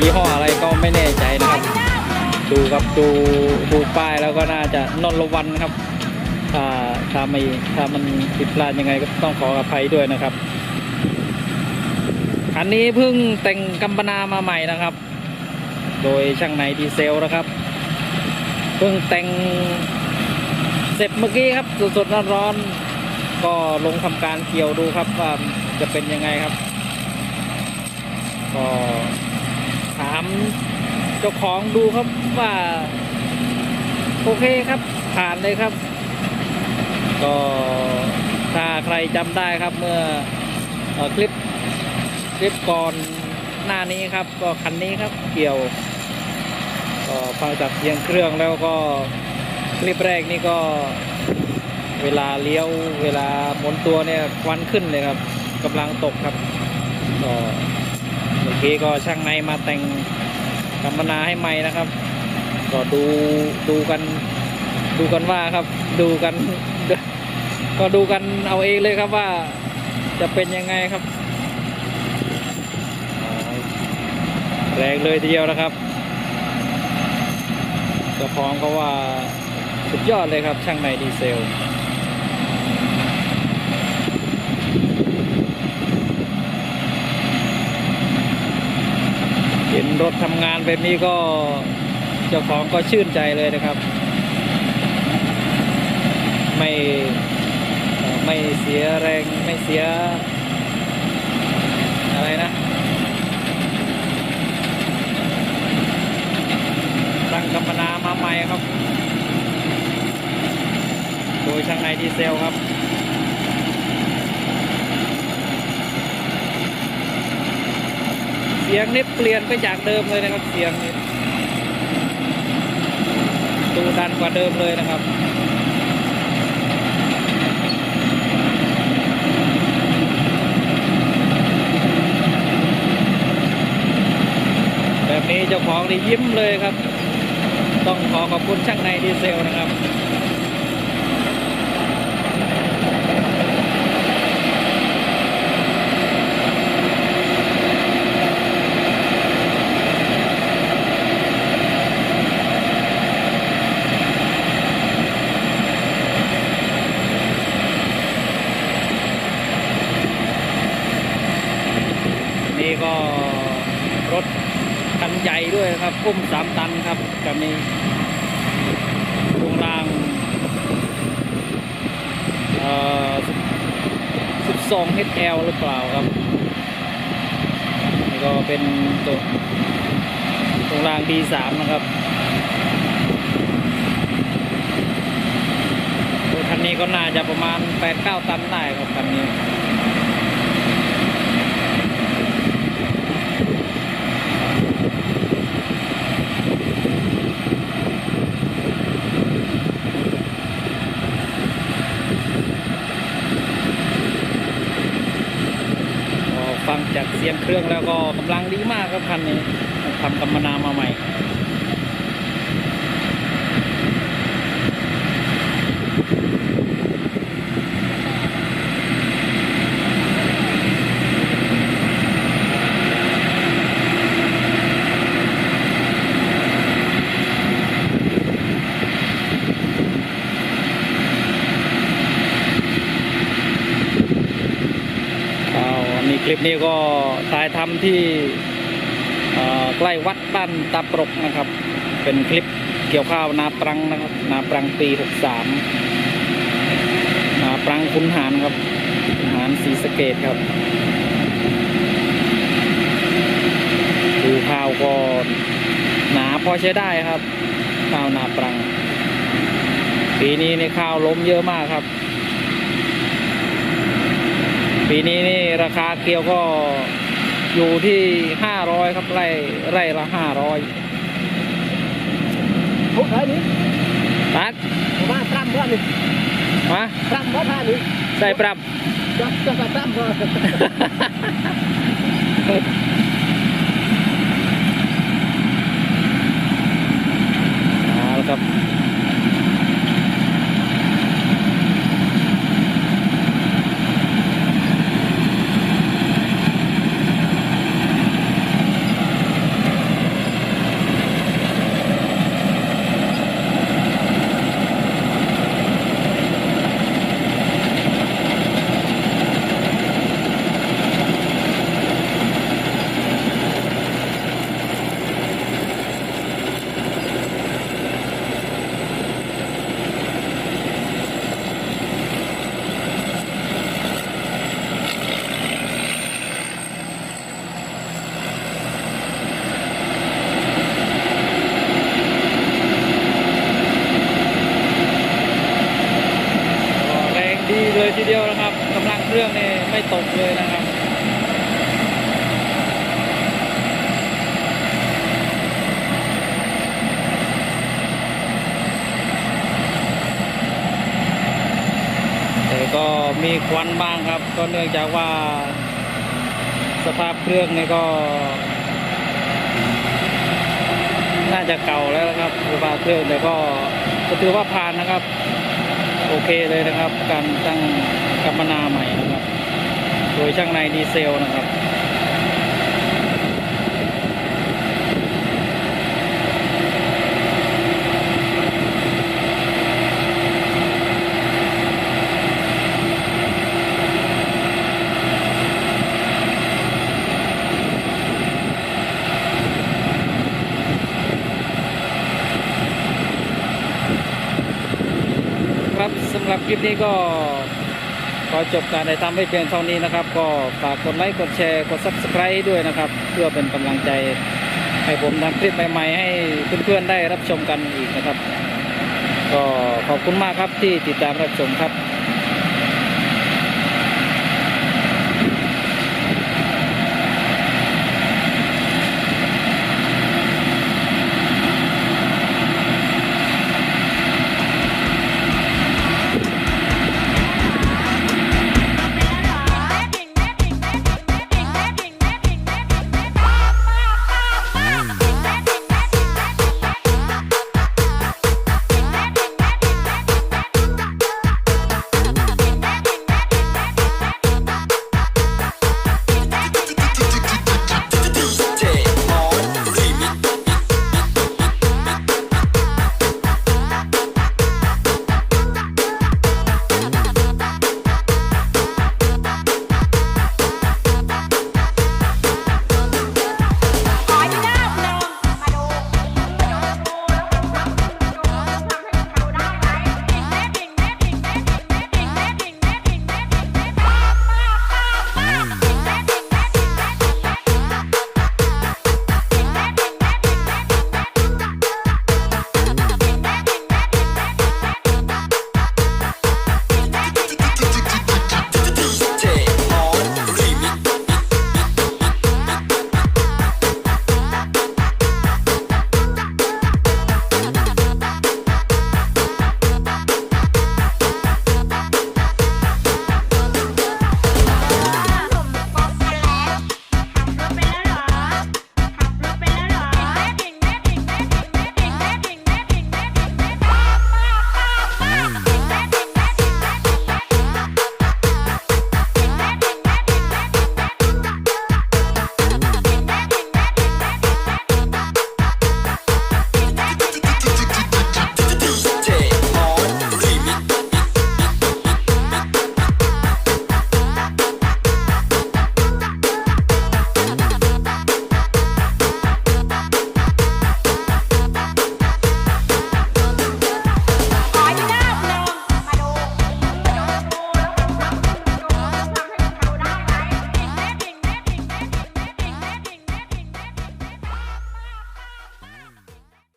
ยี่ห้ออะไรก็ไม่แน่ใจนะครับ ดูกับดูดูป้ายแล้วก็น่าจะนนทวันครับถ้าถ้าไม่ถ้ามันผิดพลาดยังไงก็ต้องขออภัยด้วยนะครับคันนี้เพิ่งแต่งกัมปนามาใหม่นะครับ โดยช่างในดีเซลนะครับ เพิ่งแต่งเสร็จเมื่อกี้ครับสดๆร้อนๆก็ลงทำการเกี่ยวดูครับว่าจะเป็นยังไงครับ ก็ ถามเจ้าของดูครับว่า โอเคครับ ผ่านเลยครับ ก็ถ้าใครจำได้ครับเมื่อเอ่อคลิปคลิปก่อนหน้านี้ครับ ก็คันนี้ครับเกี่ยวก็ฟังจากเสียงเครื่องแล้วก็คลิปแรกนี่ก็เวลาเลี้ยวเวลาหมุนตัวเนี่ยควันขึ้นเลยครับกำลังตกครับก็ เมื่อกี้ก็ช่างในมาแต่งกำมนาให้ใหม่นะครับ ก็ดูดูกันดูกันว่าครับ ดูกัน ก็ดูกันเอาเองเลยครับว่าจะเป็นยังไงครับ แรงเลยทีเดียวนะครับเจ้าของก็ว่าสุดยอดเลยครับช่างในดีเซล เห็นรถทำงานแบบนี้ก็เจ้าของก็ชื่นใจเลยนะครับ ไม่ไม่เสียแรงไม่เสียอะไรนะตั้งกำมนามาใหม่ครับ โดยช่างในดีเซลครับ สียงนี่เปลี่ยนไปจากเดิมเลยนะครับ เสียงนี่ดูดันกว่าเดิมเลยนะครับแบบนี้เจ้าของนี่ยิ้มเลยครับ ต้องขอขอบคุณช่างในดีเซลนะครับ นี่ก็รถคันใหญ่ด้วย ครับพุ่มสามตันครับคันนี้ช่วงล่างเอ่อ12 HL หรือเปล่าครับ นี่ก็เป็นตัวช่วงล่าง D3 นะครับคันนี้ก็น่าจะประมาณ 8-9 ตันได้ครับคันนี้ ก็ฟัง จากเสียงเครื่องแล้วก็กำลังดีมากครับคันนี้ทำกรรมนามาใหม่ อ้าวอั นนี้คลิปนี้ก็ถ่ายทำที่ใกล้วัดบ้านตาปรกนะครับ เป็นคลิปเกี่ยวข้าวนาปรังนะครับ นาปรังปี63นาปรังคุณหารครับคุณหารศรีสเกดครับดูข้าวก็หนาพอใช้ได้ครับ ข้าวนาปรัง ปีนี้ในข้าวล้มเยอะมากครับ ปีนี้นี่ราคาเกียวก็อยู่ที่ห้าร้อยครับไร่ไร่ละห้าร้อยพวกเขานี่ตัดผมว่าปรำว่านี่มาปรำว่าท่านี่ใส่ปรับจับจับปรำว่าเอาละครับ เลยทีเดียวนะครับกำลังเครื่องนี่ไม่ตกเลยนะครับแต่ก็มีควันบ้างครับ ก็เนื่องจากว่าสภาพเครื่องนี่ก็ น่าจะเก่าแล้วนะครับสภาพเครื่องแต่ก็ก็ถือว่าผ่านนะครับ โอเคเลยนะครับ การตั้งกัมมนาใหม่นะครับ โดยช่างในดีเซลนะครับ ครับสำหรับคลิปนี้ก็ขอจบการได้ทำให้เพียงเท่านี้นะครับ ก็ฝากกดไลค์กดแชร์กด subscribe ด้วยนะครับ เพื่อเป็นกำลังใจให้ผมทำคลิปใหม่ๆให้เพื่อนๆได้รับชมกันอีกนะครับ ก็ขอบคุณมากครับที่ติดตามรับชมครับ